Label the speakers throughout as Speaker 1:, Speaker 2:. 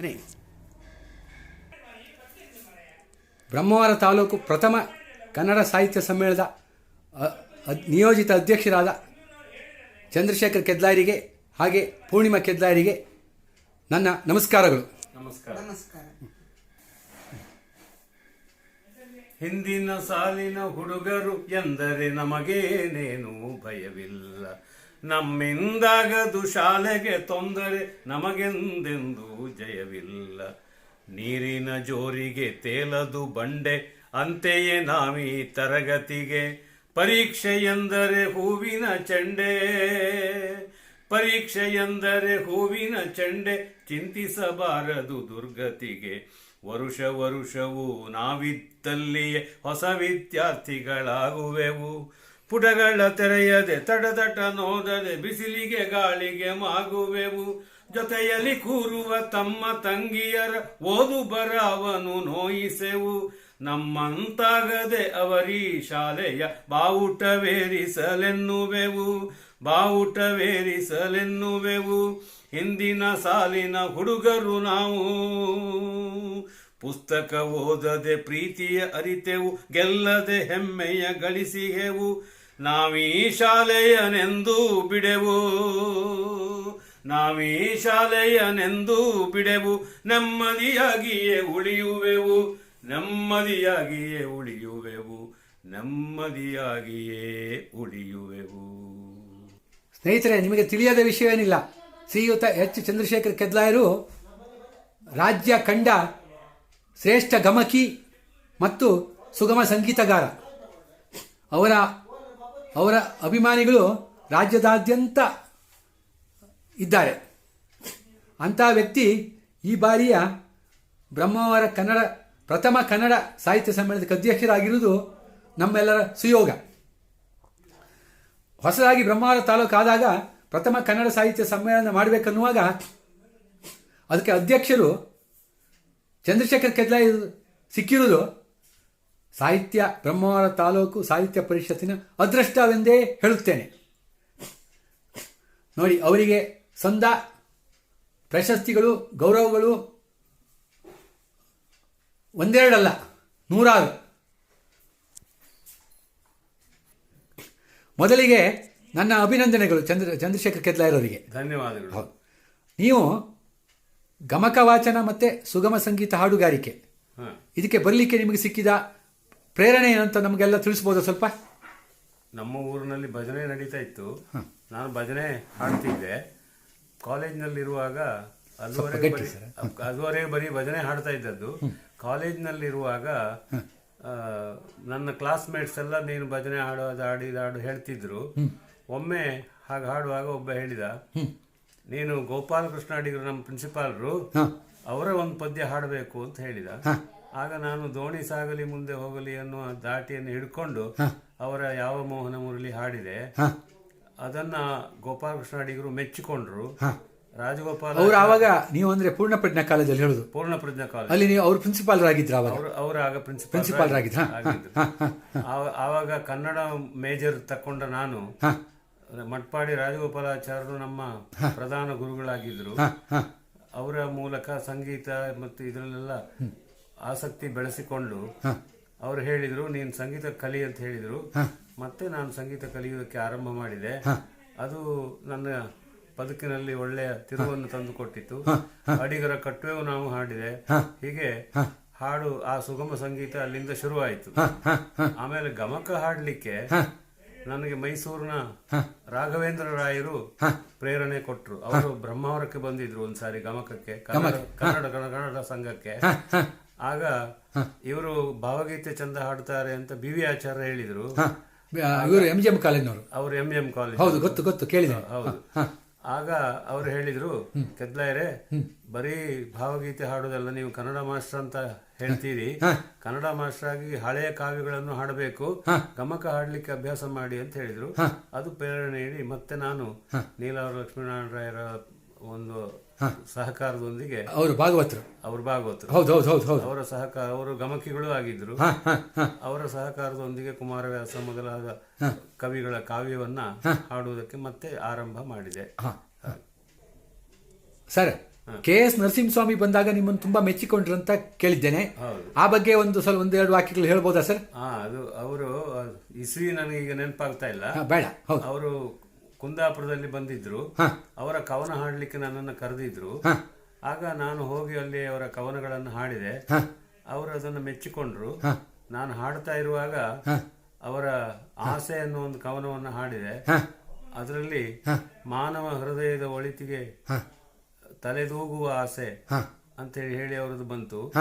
Speaker 1: ಮನೆ. ಬ್ರಹ್ಮವಾರ ತಾಲೂಕು ಪ್ರಥಮ ಕನ್ನಡ ಸಾಹಿತ್ಯ ಸಮ್ಮೇಳನದ ನಿಯೋಜಿತ ಅಧ್ಯಕ್ಷರಾದ ಚಂದ್ರಶೇಖರ್ ಕೆದ್ಲಾರಿಗೆ ಹಾಗೆ ಪೂರ್ಣಿಮಾ ಕೆದ್ಲಾರಿಗೆ ನನ್ನ ನಮಸ್ಕಾರಗಳು.
Speaker 2: ನಮಸ್ಕಾರ.
Speaker 3: ನಮಸ್ಕಾರ.
Speaker 2: ಹಿಂದಿನ ಸಾಲಿನ ಹುಡುಗರು ಎಂದರೆ ನಮಗೇನೇನೂ ಭಯವಿಲ್ಲ. ನಮ್ಮಿಂದಾಗದು ಶಾಲೆಗೆ ತೊಂದರೆ ನಮಗೆಂದೆಂದೂ ಜಯವಿಲ್ಲ. ನೀರಿನ ಜೋರಿಗೆ ತೇಲದು ಬಂಡೆ, ಅಂತೆಯೇ ನಾವೀ ತರಗತಿಗೆ. ಪರೀಕ್ಷೆ ಎಂದರೆ ಹೂವಿನ ಚೆಂಡೆ, ಪರೀಕ್ಷೆ ಎಂದರೆ ಹೂವಿನ ಚೆಂಡೆ, ಚಿಂತಿಸಬಾರದು ದುರ್ಗತಿಗೆ. ವರುಷ ವರುಷವೂ ನಾವಿದ್ದಲ್ಲಿಯೇ ಹೊಸ ವಿದ್ಯಾರ್ಥಿಗಳಾಗುವೆವು. ಪುಟಗಳ ತೆರೆಯದೆ ತಡ ತಟ ನೋದದೆ ಬಿಸಿಲಿಗೆ ಗಾಳಿಗೆ ಮಾಗುವೆವು. ಜೊತೆಯಲ್ಲಿ ಕೂರುವ ತಮ್ಮ ತಂಗಿಯರ ಓದು ಬರವನು ನೋಯಿಸೆವು. ನಮ್ಮಂತಾಗದೆ ಅವರೀ ಶಾಲೆಯ ಬಾವುಟವೇರಿಸಲೆನ್ನುವೆವು. ಬಾವುಟವೇರಿಸಲೆನ್ನುವೆವು. ಹಿಂದಿನ ಸಾಲಿನ ಹುಡುಗರು ನಾವು. ಪುಸ್ತಕ ಓದದೆ ಪ್ರೀತಿಯ ಅರಿತೆವು. ಗೆಲ್ಲದೆ ಹೆಮ್ಮೆಯ ಗಳಿಸಿಹೆವು. ನಾವೀ ಶಾಲೆಯನೆಂದು ಬಿಡೆವು. ನಾವೀ ಶಾಲೆಯನೆಂದು ಬಿಡೆವು. ನೆಮ್ಮದಿಯಾಗಿಯೇ ಉಳಿಯುವೆವು. ನೆಮ್ಮದಿಯಾಗಿಯೇ ಉಳಿಯುವೆವು. ನೆಮ್ಮದಿಯಾಗಿಯೇ ಉಳಿಯುವೆವು.
Speaker 1: ಸ್ನೇಹಿತರೆ, ನಿಮಗೆ ತಿಳಿಯದ ವಿಷಯವೇನಿಲ್ಲ. ಶ್ರೀಯುತ ಎಚ್. ಚಂದ್ರಶೇಖರ್ ಕೆದ್ಲಾಯರು ರಾಜ್ಯ ಕಂಡ ಶ್ರೇಷ್ಠ ಗಮಕಿ ಮತ್ತು ಸುಗಮ ಸಂಗೀತಗಾರ. ಅವರ ಅವರ ಅಭಿಮಾನಿಗಳು ರಾಜ್ಯದಾದ್ಯಂತ ಇದ್ದಾರೆ. ಅಂಥ ವ್ಯಕ್ತಿ ಈ ಬಾರಿಯ ಬ್ರಹ್ಮಾವರ ಕನ್ನಡ, ಪ್ರಥಮ ಕನ್ನಡ ಸಾಹಿತ್ಯ ಸಮ್ಮೇಳನದ ಅಧ್ಯಕ್ಷರಾಗಿರುವುದು ನಮ್ಮೆಲ್ಲರ ಸುಯೋಗ. ಹೊಸದಾಗಿ ಬ್ರಹ್ಮಾವರ ತಾಲೂಕು ಆದಾಗ ಪ್ರಥಮ ಕನ್ನಡ ಸಾಹಿತ್ಯ ಸಮ್ಮೇಳನ ಮಾಡಬೇಕನ್ನುವಾಗ ಅದಕ್ಕೆ ಅಧ್ಯಕ್ಷರು ಚಂದ್ರಶೇಖರ್ ಕೆದ್ಲಾಯ್ ಸಿಕ್ಕಿರುವುದು ಸಾಹಿತ್ಯ ಬ್ರಹ್ಮಾವರ ತಾಲೂಕು ಸಾಹಿತ್ಯ ಪರಿಷತ್ತಿನ ಅದೃಷ್ಟವೆಂದೇ ಹೇಳುತ್ತೇನೆ. ನೋಡಿ ಅವರಿಗೆ ಸಂದ ಪ್ರಶಸ್ತಿಗಳು ಗೌರವಗಳು ಒಂದೆರಡಲ್ಲ ನೂರಾರು. ಮೊದಲಿಗೆ ನನ್ನ ಅಭಿನಂದನೆಗಳು ಚಂದ್ರ ಚಂದ್ರಶೇಖರ್ ಕೆದ್ಲಾಯರವರಿಗೆ
Speaker 2: ಧನ್ಯವಾದಗಳು.
Speaker 1: ಹೌದು. ನೀವು ಗಮಕ ವಾಚನ ಮತ್ತು ಸುಗಮ ಸಂಗೀತ ಹಾಡುಗಾರಿಕೆ. ಇದಕ್ಕೆ ಬರಲಿಕ್ಕೆ ನಿಮಗೆ ಸಿಕ್ಕಿದ ಪ್ರೇರಣೆ ಏನಂತ ನಮಗೆಲ್ಲ ತಿಳಿಸ್ಬೋದಾ ಸ್ವಲ್ಪ?
Speaker 2: ನಮ್ಮ ಊರಿನಲ್ಲಿ ಭಜನೆ ನಡೀತಾ ಇತ್ತು. ನಾನು ಭಜನೆ ಹಾಡ್ತಿದ್ದೆ. ಕಾಲೇಜ್ನಲ್ಲಿರುವಾಗ ಅದುವರೆಗೆ ಬರೀ ಅದುವರೆಗೆ ಬರೀ ಭಜನೆ ಹಾಡ್ತಾ ಇದ್ದದ್ದು. ಕಾಲೇಜ್ನಲ್ಲಿರುವಾಗ ನನ್ನ ಕ್ಲಾಸ್ಮೇಟ್ಸ್ ಎಲ್ಲ ನೀನು ಭಜನೆ ಹಾಡೋದು ಹಾಡಿದ ಹಾಡು ಹೇಳ್ತಿದ್ರು. ಒಮ್ಮೆ ಹಾಗೆ ಹಾಡುವಾಗ ಒಬ್ಬ ಹೇಳಿದ ನೀನು ಗೋಪಾಲಕೃಷ್ಣ ಅಡಿಗರು ನಮ್ಮ ಪ್ರಿನ್ಸಿಪಾಲ್ರು ಅವರ ಒಂದು ಪದ್ಯ ಹಾಡಬೇಕು ಅಂತ ಹೇಳಿದ. ಆಗ ನಾನು ದೋಣಿ ಸಾಗಲಿ ಮುಂದೆ ಹೋಗಲಿ ಅನ್ನುವ ದಾಟಿಯನ್ನು ಹಿಡ್ಕೊಂಡು ಅವರ ಯಾವ ಮೋಹನ ಮುರಳಿ ಹಾಡಿದೆ ಅದನ್ನ ಗೋಪಾಲಕೃಷ್ಣ ಅಡಿಗರು ಮೆಚ್ಚಿಕೊಂಡ್ರು. ರಾಜಗೋಪಾಲ್
Speaker 1: ಅವರು ಆವಾಗ ನೀವು ಅಂದ್ರೆ ಪೂರ್ಣ ಪ್ರಜ್ಞಾ ಕಾಲೇಜಲ್ಲಿ ಹೇಳುದು.
Speaker 2: ಪೂರ್ಣ ಪ್ರಜ್ಞಾ ಕಾಲೇಜ್.
Speaker 1: ಅಲ್ಲಿ ನೀವು ಅವ್ರು ಪ್ರಿನ್ಸಿಪಾಲ್ ಆಗಿದ್ರು
Speaker 2: ಅವರು ಅವರು ಆಗ ಪ್ರಿನ್ಸಿಪಾಲ್
Speaker 1: ಪ್ರಿನ್ಸಿಪಾಲ್ ಆಗಿದ್ರು.
Speaker 2: ಆಗಿದ್ರು. ಆವ- ಆವಾಗ ಕನ್ನಡ ಮೇಜರ್ ತಕೊಂಡ ನಾನು ಮಟ್ಪಾಡಿ ರಾಜಗೋಪಾಲಾಚಾರ್ಯರು ನಮ್ಮ ಪ್ರಧಾನ ಗುರುಗಳಾಗಿದ್ರು. ಅವರ ಮೂಲಕ ಸಂಗೀತ ಮತ್ತು ಇದರಲ್ಲೆಲ್ಲ ಆಸಕ್ತಿ ಬೆಳೆಸಿಕೊಂಡು ಅವರು ಹೇಳಿದ್ರು ನೀನು ಸಂಗೀತ ಕಲಿ ಅಂತ ಹೇಳಿದ್ರು. ಮತ್ತೆ ನಾನು ಸಂಗೀತ ಕಲಿಯೋದಕ್ಕೆ ಆರಂಭ ಮಾಡಿದೆ. ಅದು ನನ್ನ ಬದುಕಿನಲ್ಲಿ ಒಳ್ಳೆಯ ತಿರುವನ್ನು ತಂದು ಕೊಟ್ಟಿತ್ತು. ಅಡಿಗರ ಕಟ್ಟುವೆವು ನಾವು ಹಾಡಿದೆ. ಹೀಗೆ ಹಾಡು ಆ ಸುಗಮ ಸಂಗೀತ ಅಲ್ಲಿಂದ ಶುರುವಾಯಿತು. ಆಮೇಲೆ ಗಮಕ ಹಾಡ್ಲಿಕ್ಕೆ ನನಗೆ ಮೈಸೂರಿನ ರಾಘವೇಂದ್ರ ರಾಯರು ಪ್ರೇರಣೆ ಕೊಟ್ಟರು ಅವರು ಬ್ರಹ್ಮಾವರಕ್ಕೆ ಬಂದಿದ್ರು ಒಂದ್ಸಾರಿ ಗಮಕಕ್ಕೆ ಕನ್ನಡ ಕನ್ನಡ ಕನ್ನಡ ಸಂಘಕ್ಕೆ. ಆಗ ಇವರು ಭಾವಗೀತೆ ಚಂದ ಹಾಡ್ತಾರೆ ಅಂತ ಬಿ ವಿ ಆಚಾರ್ಯ ಹೇಳಿದ್ರು.
Speaker 1: ಇವರು ಎಂ ಜಿ ಎಂ ಕಾಲೇಜ್ನವರು.
Speaker 2: ಅವರು ಎಂ ಎಂ ಕಾಲೇಜ್
Speaker 1: ಹೌದು ಗೊತ್ತು ಗೊತ್ತು ಕೇಳಿದೆ.
Speaker 2: ಹೌದು. ಆಗ ಅವರು ಹೇಳಿದ್ರು ಕೆದ್ಲಾಯರೆ ಬರೀ ಭಾವಗೀತೆ ಹಾಡೋದಲ್ಲ ನೀವು ಕನ್ನಡ ಮಾಸ್ಟರ್ ಅಂತ ಹೇಳ್ತೀರಿ. ಕನ್ನಡ ಮಾಸ್ಟರ್ ಆಗಿ ಹಳೆಯ ಕಾವ್ಯಗಳನ್ನು ಹಾಡಬೇಕು. ಗಮಕ ಹಾಡ್ಲಿಕ್ಕೆ ಅಭ್ಯಾಸ ಮಾಡಿ ಅಂತ ಹೇಳಿದ್ರು. ಅದು ಪ್ರೇರಣೆ ನೀಡಿ ಮತ್ತೆ ನಾನು ನೀಲಾವರ ಲಕ್ಷ್ಮೀನಾರಾಯಣ ರಾಯರ ಒಂದು ಸಹಕಾರದೊಂದಿಗೆ
Speaker 1: ಅವರು ಭಾಗವತರು.
Speaker 2: ಅವರು ಭಾಗವತರು.
Speaker 1: ಹೌದು ಹೌದು ಹೌದು ಹೌದು.
Speaker 2: ಅವರ ಸಹಕಾರ ಅವರು ಗಮಕಿಗಳು ಆಗಿದ್ರು. ಅವರ ಸಹಕಾರದೊಂದಿಗೆ ಕುಮಾರವ್ಯಾಸ ಮೊದಲಾದ ಕವಿಗಳ ಕಾವ್ಯವನ್ನ ಹಾಡುವುದಕ್ಕೆ ಮತ್ತೆ ಆರಂಭ ಮಾಡಿದೆ.
Speaker 1: ಸರ್ ಕೆ ಎಸ್ ನರಸಿಂಹಸ್ವಾಮಿ ಬಂದಾಗ ನಿಮ್ಮನ್ನು ತುಂಬಾ ಮೆಚ್ಚಿಕೊಂಡ್ರು ಅಂತ ಕೇಳಿದ್ದೇನೆ. ಆ ಬಗ್ಗೆ ಒಂದು ಸ್ವಲ್ಪ ಒಂದೆರಡು ವಾಕ್ಯಗಳು ಹೇಳ್ಬೋದಾ ಸರ್?
Speaker 2: ಹಾ ಅದು ಅವರು ಇಸ್ವಿ ನನಗೆ ಈಗ ನೆನಪಾಗ್ತಾ ಇಲ್ಲ.
Speaker 1: ಬೇಡ.
Speaker 2: ಅವರು ಕುಂದಾಪುರದಲ್ಲಿ ಬಂದಿದ್ರು. ಅವರ ಕವನ ಹಾಡಲಿಕ್ಕೆ ನನ್ನನ್ನು ಕರೆದಿದ್ರು. ಆಗ ನಾನು ಹೋಗಿ ಅಲ್ಲಿ ಅವರ ಕವನಗಳನ್ನು ಹಾಡಿದೆ. ಅವರು ಅದನ್ನು ಮೆಚ್ಚಿಕೊಂಡ್ರು. ನಾನು ಹಾಡ್ತಾ ಇರುವಾಗ ಅವರ ಆಸೆ ಅನ್ನೋ ಒಂದು ಕವನವನ್ನು ಹಾಡಿದೆ. ಅದರಲ್ಲಿ ಮಾನವ ಹೃದಯದ ಒಳಿತಿಗೆ. ತಲೆದೂಗುವ ಆಸೆ
Speaker 1: ಅಂತ
Speaker 2: ಅಂತೇಳಿ ಹೇಳಿ ಅವರದ್ದು ಬಂತು.